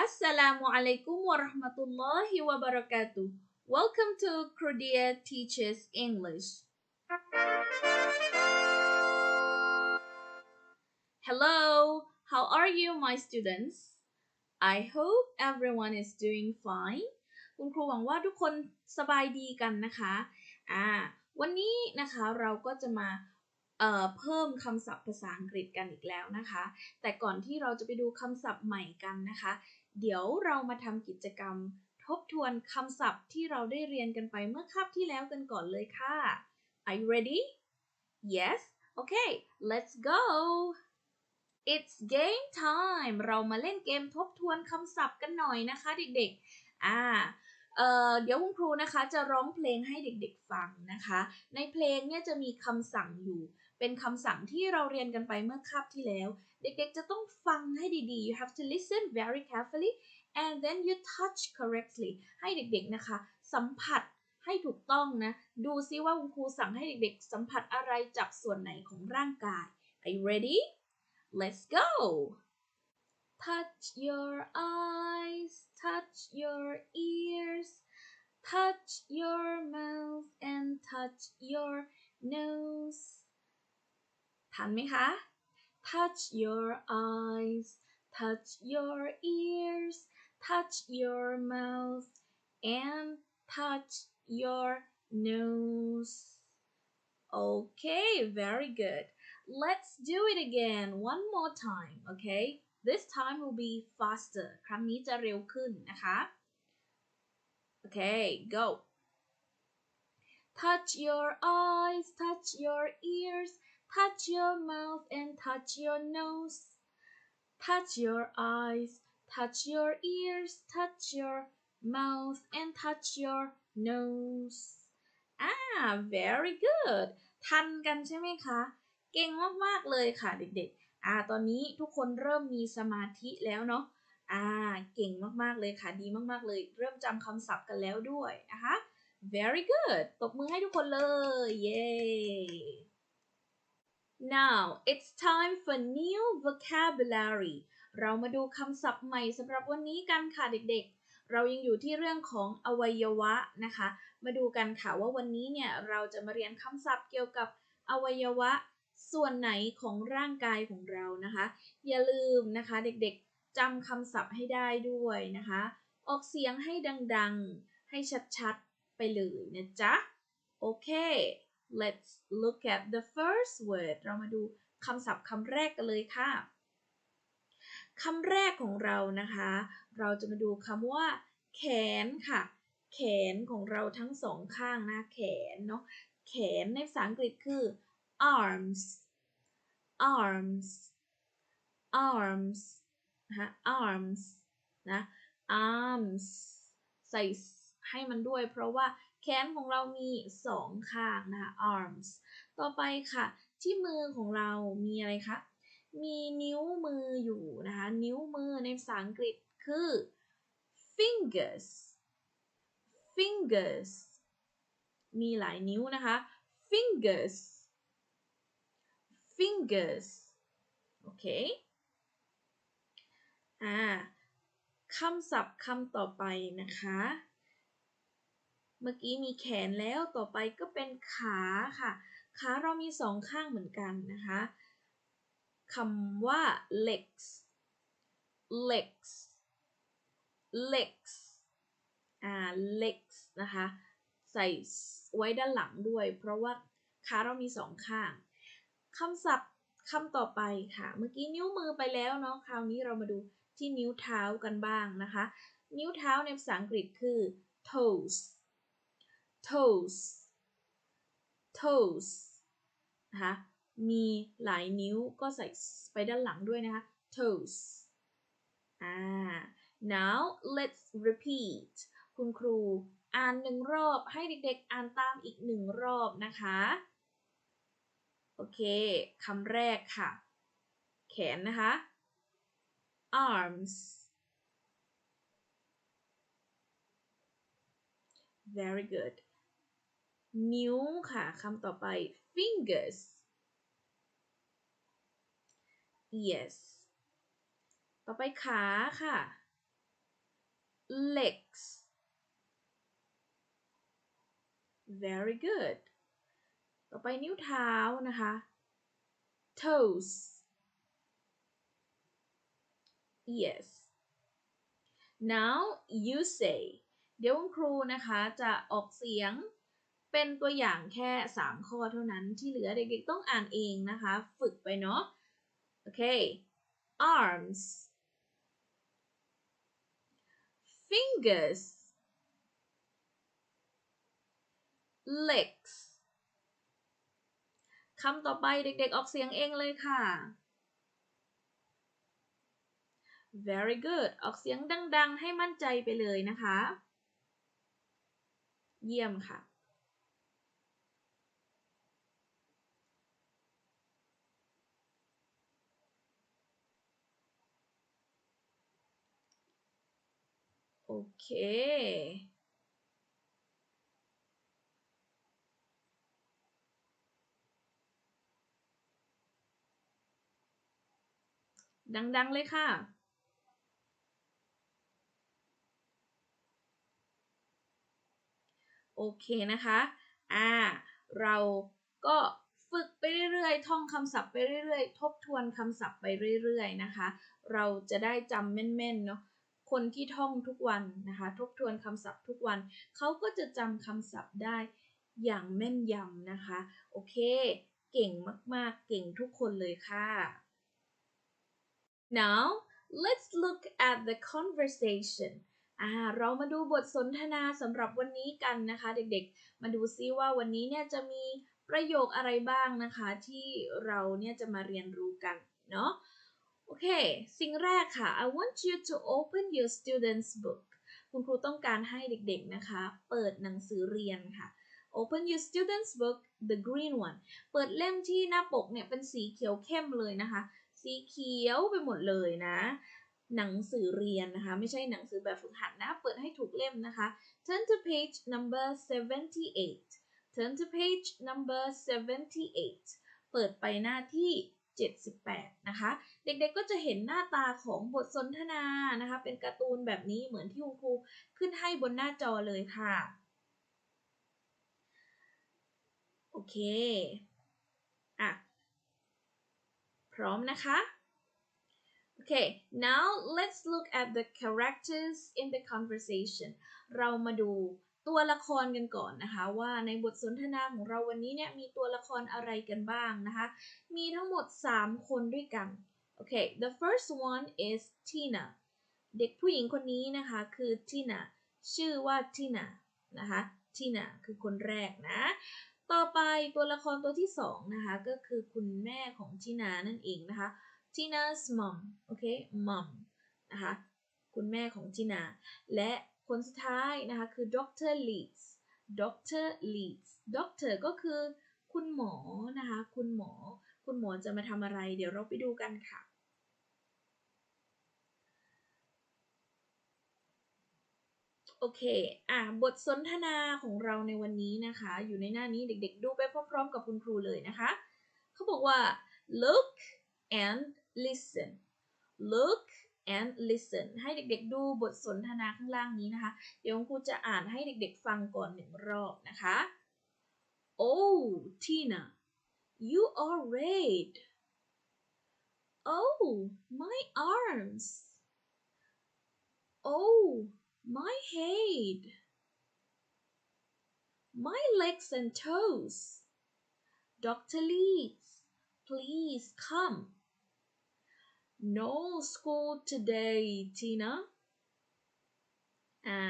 Assalamu alaikum warahmatullahi wabarakatuh. Welcome to Kurdia Teaches English. Hello, how are you, my students? I hope everyone is doing fine. คุณครูหวังว่าทุกคนสบายดีกันนะคะอ่าวันนี้นะคะเราก็จะมาเอ่อเพิ่มคำศัพท์ภาษาอังกฤษกันอีกแล้วนะคะ แต่ก่อนที่เราจะไปดูคำศัพท์ใหม่กันนะคะ เดี๋ยวเรามาทำกิจกรรม ทบทวนคำศัพท์ที่เราได้เรียนกันไปเมื่อคาบที่แล้วกันก่อนเลยค่ะ Are you ready? Yes? Okay, let's go! It's game time เรามาเล่นเกมทบทวนคำศัพท์กันหน่อยนะคะเด็กๆ อ่าเเดี๋ยวคุณครูนะคะจะร้องเพลงให้เด็กๆฟังนะคะ ในเพลงเนี่ยจะมีคำสั่งอยู่ เป็นคำสั่งที่เราเรียนกันไปเมื่อคาบที่แล้ว เด็กๆจะต้องฟังให้ดีๆ you have to listen very carefully and then you touch correctly ให้เด็กๆนะคะ สัมผัสให้ถูกต้องนะ ดูซิว่าคุณครูสั่งให้เด็กๆ สัมผัสอะไรจับส่วนไหนของร่างกาย Are you ready? Let's go! Touch your eyes, touch your ears, touch your mouth and touch your nose ทันไหมคะ touch your eyes touch your ears touch your mouth and touch your nose okay very good let's do it again one more time okay this time will be faster ครั้งนี้จะเร็วขึ้นนะคะ okay go touch your eyes touch your ears touch your mouth and touch your nose touch your eyes touch your ears touch your mouth and touch your nose อ่า very good ทันกันใช่ไหมคะ เก่งมากๆเลยค่ะเด็กๆ อ่า ตอนนี้ทุกคนเริ่มมีสมาธิแล้วเนาะ อ่า เก่งมากๆเลยค่ะ ดีมากๆเลย เริ่มจำคำศัพท์กันแล้วด้วยนะคะ very good ตบมือให้ทุกคนเลย เย้ now it's time for new vocabulary เรามาดูคำศัพท์ใหม่สำหรับวันนี้กันค่ะเด็กๆ เรายังอยู่ที่เรื่องของอวัยวะนะคะ มาดูกันค่ะว่าวันนี้เนี่ยเราจะมาเรียนคำศัพท์เกี่ยวกับอวัยวะส่วนไหนของร่างกายของเรานะคะ อย่าลืมนะคะเด็กๆจำคำศัพท์ให้ได้ด้วยนะคะ ออกเสียงให้ดังๆ ให้ชัดๆ ไปเลยนะจ๊ะ โอเค let's look at the first word เรามาดูคำศัพท์คำแรกกันเลยค่ะ คำแรกของเรานะคะ เราจะมาดูคำว่า แขนค่ะ แขนของเราทั้งสองข้างนะ แขนเนาะ แขนในภาษาอังกฤษคือ arms arms arms นะคะ arms นะ arms ใส่ให้มันด้วยเพราะว่า แขนของเรามีสองข้างนะคะ arms ต่อไปค่ะ ที่มือของเรามีอะไรคะ มีนิ้วมืออยู่นะคะ นิ้วมือในภาษาอังกฤษคือ fingers fingers มีหลายนิ้วนะคะ fingers fingers โอเค อ่าคำศัพท์คำต่อไปนะคะ เมื่อกี้มีแขนแล้วต่อไปก็เป็นขาค่ะ ขาเรามีสองข้างเหมือนกันนะคะคำว่า legs legs legs อ่า legs นะคะ ใส่ไว้ด้านหลังด้วย เพราะว่าขาเรามีสองข้างคำศัพท์คำต่อไปค่ะ เมื่อกี้นิ้วมือไปแล้วเนาะ คราวนี้เรามาดูที่นิ้วเท้ากันบ้างนะคะ นิ้วเท้าในภาษาอังกฤษคือ toes toes toes นะคะมีหลายนิ้วก็ใส่ไปด้านหลังด้วยนะคะ toes อ่า now let's repeat คุณครูอ่านหนึ่งรอบให้เด็กๆ อ่านตามอีกหนึ่งรอบนะคะ โอเคคำแรกค่ะ แขนนะคะ arms very good นิ้วค่ะคำต่อไป fingers yes ต่อไปขาค่ะ legs very good ต่อไปนิ้วเท้านะคะ toes yes now you say เดี๋ยวคุณครูนะคะจะออกเสียง เป็นตัวอย่างแค่ 3 ข้อเท่านั้นที่เหลือเด็กๆต้องอ่านเองนะคะ ฝึกไปเนาะโอเค arms fingers legs คำต่อไปเด็กๆออกเสียงเองเลยค่ะ very good ออกเสียงดังๆ ให้มั่นใจไปเลยนะคะ เยี่ยมค่ะ โอเค ดัง ๆ เลยค่ะโอเคนะคะ อ่า เราก็ฝึกไปเรื่อยๆ ท่องคำศัพท์ไปเรื่อยๆ ทบทวนคำศัพท์ไปเรื่อยๆ นะคะ เราจะได้จำแม่นๆ เนาะ คนที่ท่องทุกวันนะคะ ทบทวนคำศัพท์ทุกวัน เขาก็จะจำคำศัพท์ได้อย่างแม่นยำนะคะ โอเค เก่งมากๆ เก่งทุกคนเลยค่ะ now let's look at the conversation อ่าเรามาดูบทสนทนาสำหรับวันนี้กันนะคะ เด็กๆ มาดูซิว่าวันนี้เนี่ยจะมีประโยคอะไรบ้างนะคะ ที่เราเนี่ยจะมาเรียนรู้กันเนาะ โอเค สิ่งแรกค่ะ I want you to open your student's book คุณครูต้องการให้เด็กๆนะคะ เปิดหนังสือเรียนค่ะ Open your student's book the green one เปิดเล่มที่หน้าปกเนี่ยเป็นสีเขียวเข้มเลยนะคะ สีเขียวไปหมดเลยนะ หนังสือเรียนนะคะ ไม่ใช่หนังสือแบบฝึกหัดนะ เปิดให้ถูกเล่มนะคะ Turn to page number 78 Turn to page number 78 เปิดไปหน้าที่ 78 นะคะ เด็กๆก็จะเห็นหน้าตาของบทสนทนานะคะ เป็นการ์ตูนแบบนี้เหมือนที่คุณครูขึ้นให้บนหน้าจอเลยค่ะ โอเค อะ พร้อมนะคะ Okay now let's look at the characters in the conversation เรามาดู ตัวละครกันก่อนนะคะว่าในบทสนทนาของเราวันนี้เนี่ยมีตัวละครอะไรกันบ้างนะคะ มีทั้งหมด 3 คนด้วยกัน โอเค the first one is Tina เด็กผู้หญิงคนนี้นะคะคือ Tina ชื่อว่า Tina นะคะ Tina คือคนแรกนะ ต่อไปตัวละครตัวที่2นะคะก็คือคุณแม่ของ Tina นั่นเองนะคะ Tina's mom โอเค mom นะคะคุณแม่ของ Tina และ คนสุดท้ายนะคะคือ Dr. Leeds Dr. Leeds Dr. ก็คือคุณหมอนะคะ คุณหมอ คุณหมอจะมาทำอะไร เดี๋ยวเราไปดูกันค่ะ โอเค อะ บทสนทนาของเราในวันนี้นะคะ อยู่ในหน้านี้เด็กๆ ดูไปพร้อมๆกับคุณครูเลยนะคะ เขาบอกว่า look and listen look and listen ให้เด็กๆดูบทสนทนาข้างล่างนี้นะคะ เดี๋ยวครูจะอ่านให้เด็กๆฟังก่อนหนึ่งรอบนะคะ Oh Tina you are red Oh my arms Oh my head my legs and toes Dr. Leeds please come No school today Tina อ่า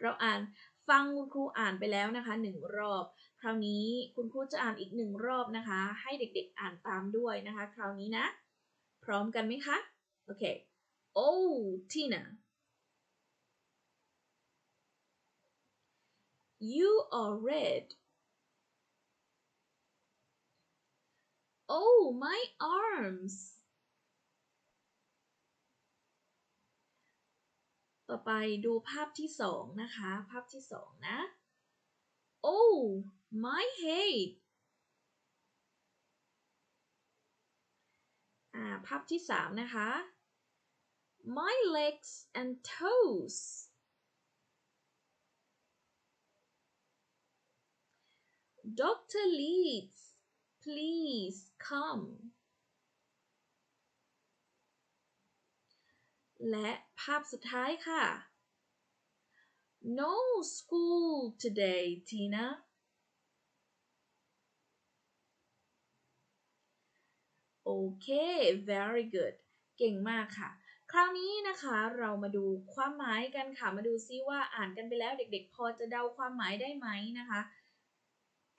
เราอ่านฟังคุณครูอ่านไปแล้วนะคะหนึ่งรอบ คราวนี้คุณครูจะอ่านอีกหนึ่งรอบนะคะ ให้เด็กๆอ่านตามด้วยนะคะ คราวนี้นะ พร้อมกันไหมคะ โอเค Oh Tina you are red Oh my arms ต่อไปดูภาพที่สองนะคะ ภาพที่สองนะ Oh my head าภาพที่สามนะคะ my legs and toes ด็อกเตอร์ลี s please come และภาพสุดท้ายค่ะ No school today Tina โอเค very good เก่งมากค่ะ คราวนี้นะคะเรามาดูความหมายกันค่ะ มาดูซิว่าอ่านกันไปแล้วเด็กๆ พอจะเดาความหมายได้ไหมนะคะ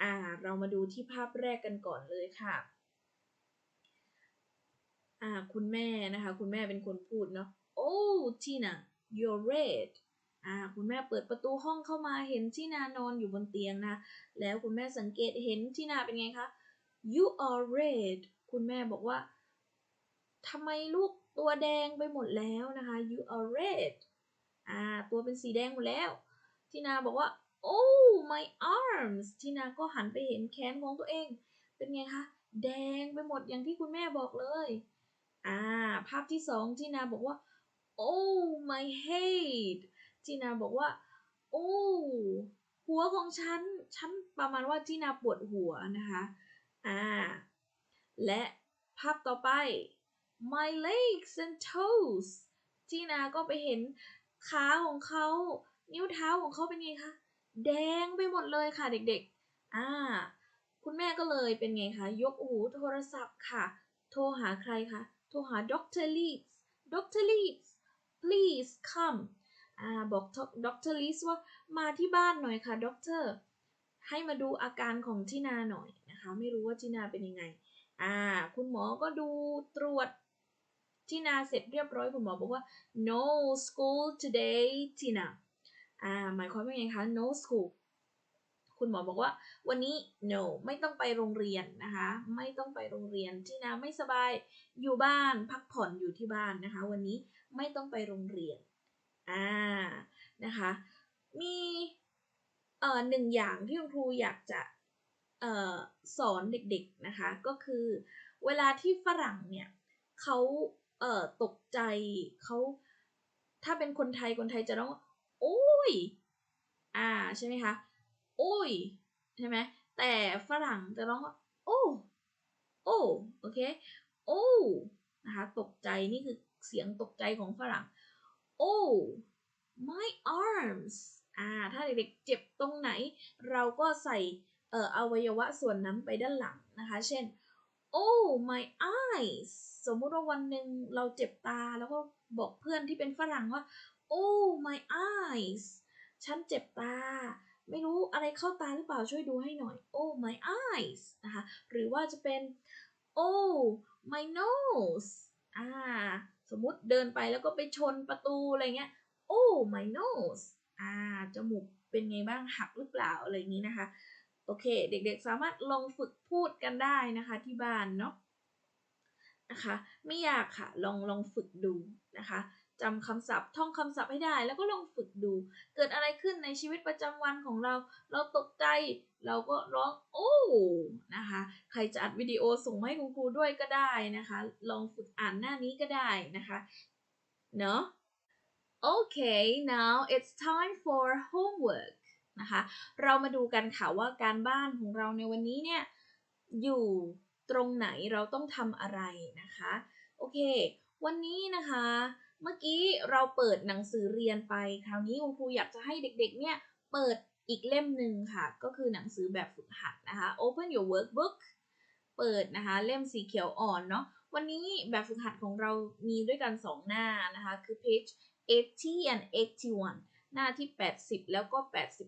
อ่า เรามาดูที่ภาพแรกกันก่อนเลยค่ะ อ่า คุณแม่นะคะ คุณแม่เป็นคนพูดเนาะ Oh Tina you're red อ่าคุณแม่เปิดประตูห้องเข้ามาเห็นทีนานอนอยู่บนเตียงนะ แล้วคุณแม่สังเกตเห็นที่นาเป็นไงคะ you are red คุณแม่บอกว่าทำไมลูกตัวแดงไปหมดแล้วนะคะ you are red อ่าตัวเป็นสีแดงหมดแล้วที่นาบอกว่า oh my arms ที่นาก็หันไปเห็นแขนของตัวเอง เป็นไงคะ แดงไปหมดอย่างที่คุณแม่บอกเลย อ่า ภาพที่สองที่นาบอกว่า oh my head ที่นาบอกว่า โอ้หัวของฉัน ฉันประมาณว่าที่นาปวดหัวนะคะ อ่า และภาพต่อไป my legs and toes ที่นาก็ไปเห็นขาของเขา นิ้วเท้าของเขาเป็นไงคะ แดงไปหมดเลยค่ะเด็กๆ อ่า คุณแม่ก็เลยเป็นไงคะ ยกหูโทรศัพท์ค่ะ โทรหาใครคะ โทรหา Dr. Leeds Dr. Leeds please come อ่าบอกดรลิสว่ามาที่บ้านหน่อยค่ะด็อกเตอร์ให้มาดูอาการของทินาหน่อยนะคะ ไม่รู้ว่าทินาเป็นยังไง อ่า คุณหมอก็ดูตรวจทินาเสร็จเรียบร้อยคุณหมอบอกว่า no school today ทินาอ่าหมายความว่าไงคะ no school คุณหมอบอกว่าวันนี้ no ไม่ต้องไปโรงเรียนนะคะ ไม่ต้องไปโรงเรียนทินาไม่สบายอยู่บ้านพักผ่อนอยู่ที่บ้านนะคะ วันนี้ ไม่ต้องไปโรงเรียน อ่า นะคะ มี เอ่อหนึ่งอย่างที่คุณครูอยากจะ เอ่อ สอนเด็กๆ นะคะ ก็คือ เวลาที่ฝรั่งเนี่ยเขาเอ่อ ตกใจ เขา ถ้าเป็นคนไทย คนไทยจะร้อง โอ้ย อ่า ใช่ไหมคะ โอ้ย ใช่ไหม แต่ฝรั่งจะร้องว่า โอ้ โอ้ โอเค โอ้ นะคะ ตกใจ นี่คือ เสียงตกใจของฝรั่ง oh my arms อ่า ถ้าเด็กๆเจ็บตรงไหน เราก็ใส่เอ่ออวัยวะส่วนนั้นไปด้านหลังนะคะ เช่น oh my eyes สมมุติว่าวันหนึ่งเราเจ็บตาแล้วก็บอกเพื่อนที่เป็นฝรั่งว่า oh my eyes ฉันเจ็บตา ไม่รู้อะไรเข้าตาหรือเปล่าช่วยดูให้หน่อย oh my eyes นะคะ หรือว่าจะเป็น oh my nose อ่า สมมติเดินไปแล้วก็ไปชนประตูอะไรเงี้ย oh my nose อ่า จมูกเป็นไงบ้างหักหรือเปล่าอะไรอย่างนี้นะคะ โอเค เด็กๆสามารถลองฝึกพูดกันได้นะคะที่บ้านเนาะนะคะ ไม่ยากค่ะ ลองลองฝึกดูนะคะ จำคำศัพท์ ท่องคำศัพท์ให้ได้ แล้วก็ลองฝึกดู เกิดอะไรขึ้นในชีวิตประจำวันของเรา เราตกใจ เราก็ร้อง โอ้ นะคะ ใครจะอัดวิดีโอส่งมาให้คุณครูด้วยก็ได้นะคะ ลองฝึกอ่านหน้านี้ก็ได้นะคะ เนาะ Okay now it's time for homework นะคะ เรามาดูกันค่ะว่าการบ้านของเราในวันนี้เนี่ย อยู่ตรงไหนเราต้องทำอะไรนะคะ โอเค วันนี้นะคะ เมื่อกี้เราเปิดหนังสือเรียนไป คราวนี้คุณครูอยากจะให้เด็กๆ เนี่ยเปิดอีกเล่มหนึ่งค่ะ ก็คือหนังสือแบบฝึกหัดนะคะ Open your workbook เปิดนะคะเล่มสีเขียวอ่อนเนาะ วันนี้แบบฝึกหัดของเรามีด้วยกัน 2 หน้านะคะ คือ page 80 and 81 หน้าที่ 80 แล้วก็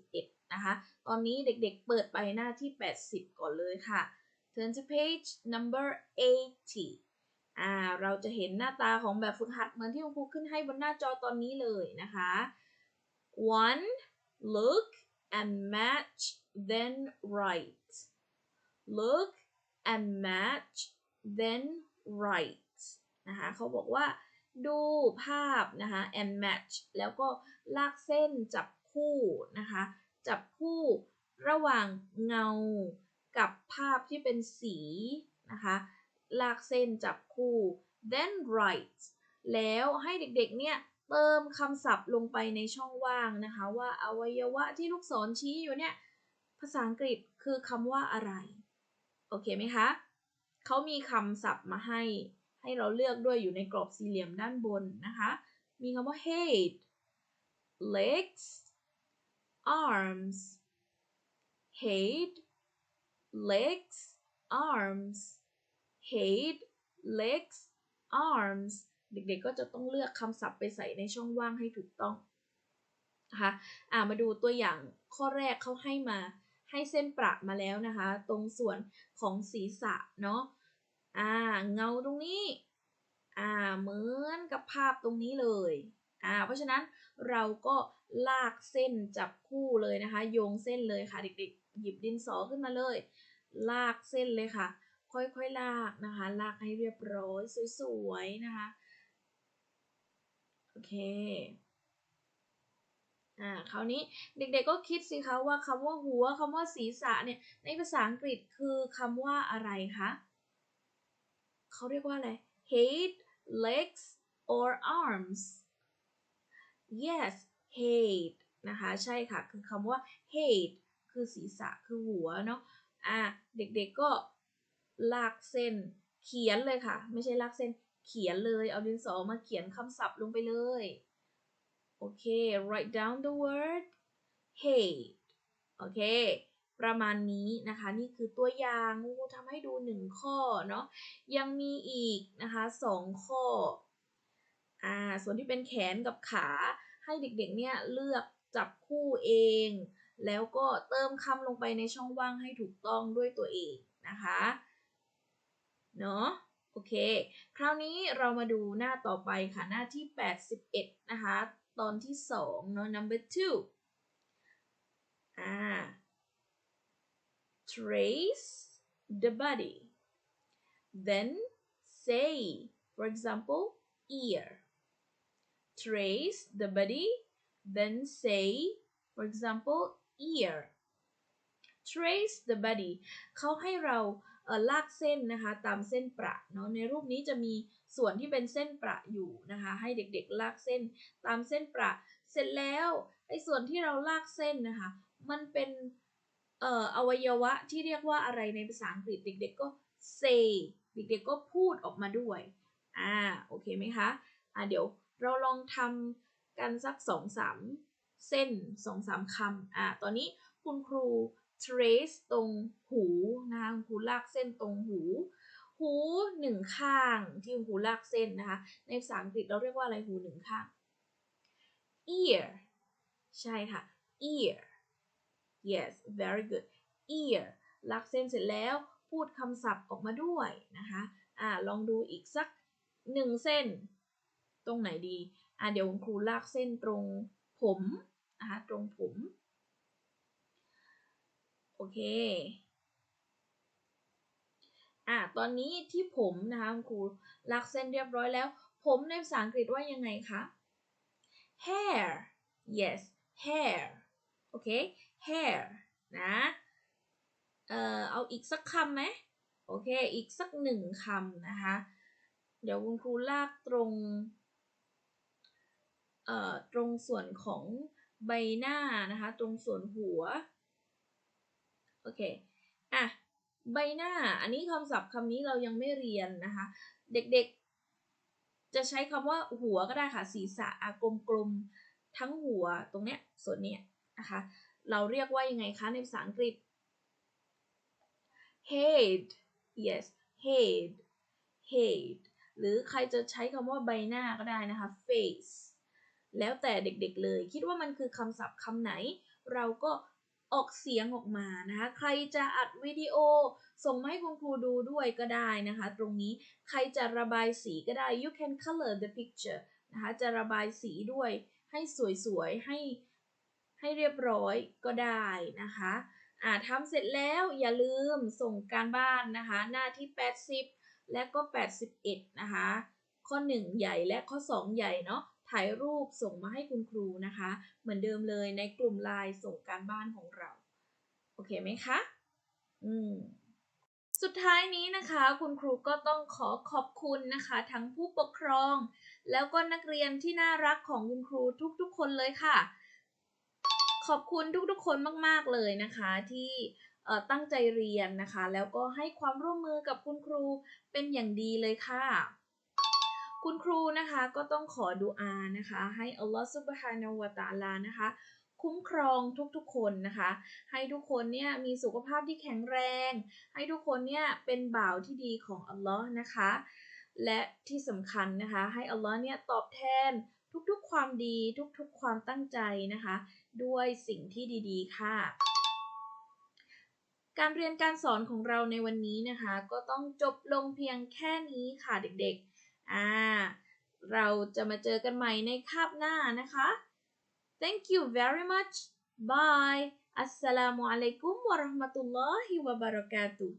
81 นะคะ ตอนนี้เด็กๆเปิดไปหน้าที่ 80 ก่อนเลยค่ะ turn to page number 80 อ่าเราจะเห็นหน้าตาของแบบฝึกหัดเหมือนที่คุณครูขึ้นให้บนหน้าจอตอนนี้เลยนะคะ one look and match then write look and match then write นะคะเขาบอกว่าดูภาพนะคะ and match แล้วก็ลากเส้นจับคู่นะคะ จับคู่ระหว่างเงากับภาพที่เป็นสีนะคะ ลากเส้นจับคู่ then write แล้วให้เด็กๆ เนี่ยเติมคำศัพท์ลงไปในช่องว่างนะคะว่าอวัยวะที่ลูกศรชี้อยู่เนี่ยภภาษาอังกฤษคือคำว่าอะไร โอเคไหมคะเขามีคำศัพท์มาให้ ให้เราเลือกด้วยอยู่ในกรอบสี่เหลี่ยมด้านบนนะคะ มีคำว่า head legs arms head legs arms head legs arms เด็กๆก็จะต้องเลือกคำศัพท์ไปใส่ในช่องว่างให้ถูกต้องนะคะอ่ามาดูตัวอย่างข้อแรกเขาให้มาให้เส้นประมาแล้วนะคะ ตรงส่วนของศีรษะเนาะอ่าเงาตรงนี้อ่าเหมือนกับภาพตรงนี้เลยอ่าเพราะฉะนั้นเราก็ลากเส้นจับคู่เลยนะคะ โยงเส้นเลยค่ะเด็กๆ หยิบดินสอขึ้นมาเลย ลากเส้นเลยค่ะ ค่อยๆลากนะคะ ลากให้เรียบร้อยสวยๆนะคะ โอเค อ่า คราวนี้เด็กๆก็คิดสิคะว่าคำว่าหัวคำว่าศีรษะเนี่ย ในภาษาอังกฤษคือคำว่าอะไรคะ เขาเรียกว่าอะไร head legs or arms yes head นะคะ ใช่ค่ะ คือคำว่า head คือศีรษะคือหัวเนาะ อ่าเด็กๆก็ ลากเส้น เขียนเลยค่ะ ไม่ใช่ลากเส้น เขียนเลย เอาดินสอมาเขียนคำศัพท์ลงไปเลย โอเค write down the word head โอเค ประมาณนี้นะคะ นี่คือตัวอย่างทำให้ดูหนึ่งข้อเนาะ ยังมีอีกนะคะสองข้อ อ่า ส่วนที่เป็นแขนกับขาให้เด็กๆ เนี่ยเลือกจับคู่เอง แล้วก็เติมคำลงไปในช่องว่างให้ถูกต้องด้วยตัวเองนะคะ เนาะโอเค คราวนี้เรามาดูหน้าต่อไปค่ะหน้าที่ 81 นะคะ ตอนที่ 2 เนาะ number two อ่า trace the body then say for example ear trace the body then say for example ear trace the body เขาให้เรา ลากเส้นนะคะตามเส้นประเนาะในรูปนี้จะมีส่วนที่เป็นเส้นประอยู่นะคะ ให้เด็กๆลากเส้นตามเส้นประ เสร็จแล้วไอ้ส่วนที่เราลากเส้นนะคะ มันเป็นเอ่ออวัยวะที่เรียกว่าอะไรในภาษาอังกฤษเด็ก ๆก็ say เด็กๆก็พูดออกมาด้วยอ่าโอเคไหมคะอ่าเดี๋ยวเราลองทำกันสักสองสามเส้นสองสามคำอ่าตอนนี้คุณครู trace ตรงหูนะคะครูลากเส้นตรงหู หูหนึ่งข้างที่ครูลากเส้นนะคะ ในภาษาอังกฤษเราเรียกว่าอะไรหูหนึ่งข้าง ear ใช่ค่ะ ear yes very good ear ลากเส้นเสร็จแล้วพูดคำศัพท์ออกมาด้วยนะคะอ่าลองดูอีกสักหนึ่งเส้น ตรงไหนดีอ่าเดี๋ยวคุณครูลากเส้นตรงผมนะคะตรงผม เคอะตอนนี้ที่ผมนะคะคุณครูลากเส้นเรียบร้อยแล้ว ผมในภาษาอังกฤษว่ายังไงคะ hair yes hair โอเค hair นะเอ่อเอาอีกสักคำไหมโอเค อีกสักหนึ่งคำนะคะ เดี๋ยวคุณครูลากตรงเอ่อตรงส่วนของใบหน้านะคะ ตรงส่วนหัว โอเคอะใบหน้าอันนี้คำศัพท์คำนี้เรายังไม่เรียนนะคะ เด็กๆ จะใช้คำว่าหัวก็ได้ค่ะศีรษะกลมๆทั้งหัวตรงเนี้ยส่วนเนี้ยนะคะเราเรียกว่ายังไงคะในภาษาอังกฤษ head yes head head หรือใครจะใช้คำว่าใบหน้าก็ได้นะคะ face แล้วแต่เด็กๆเลย คิดว่ามันคือคำศัพท์คำไหน เราก็ ออกเสียงออกมานะคะ ใครจะอัดวิดีโอ ส่งมาให้คุณครูดูด้วยก็ได้นะคะ ตรงนี้ใครจะระบายสีก็ได้ you can color the picture นะคะ จะระบายสีด้วย ให้สวยๆ ให้ให้เรียบร้อยก็ได้นะคะอ่าทำเสร็จแล้วอย่าลืมส่งการบ้านนะคะ หน้าที่ 80 และก็ 81 นะคะ ข้อ 1 ใหญ่และข้อ 2 ใหญ่เนาะ ถ่ายรูปส่งมาให้คุณครูนะคะ เหมือนเดิมเลยในกลุ่มไลน์ส่งการบ้านของเรา โอเคไหมคะ อืมสุดท้ายนี้นะคะคุณครูก็ต้องขอขอบคุณนะคะ ทั้งผู้ปกครอง แล้วก็นักเรียนที่น่ารักของคุณครูทุกๆ คนเลยค่ะ ขอบคุณทุกๆ คนมากๆเลยนะคะ ที่ตั้งใจเรียนนะคะ แล้วก็ให้ความร่วมมือกับคุณครูเป็นอย่างดีเลยค่ะ คุณครูนะคะก็ต้องขอดุอานะคะให้อัลลอฮฺซุบฮานะฮูวะตาลานะคะคุ้มครองทุกๆคนนะคะ ให้ทุกคนเนี่ยมีสุขภาพที่แข็งแรง ให้ทุกคนเนี่ยเป็นบ่าวที่ดีของอัลลอฮ์นะคะ และที่สำคัญนะคะ ให้อัลลอฮ์เนี่ยตอบแทนทุกๆความดีทุกๆความตั้งใจนะคะ ด้วยสิ่งที่ดีๆค่ะ การเรียนการสอนของเราในวันนี้นะคะ ก็ต้องจบลงเพียงแค่นี้ค่ะเด็กๆ อ่า เราจะมาเจอกันใหม่ในคาบหน้านะคะ Thank you very much Bye Assalamu alaikum warahmatullahi wabarakatuh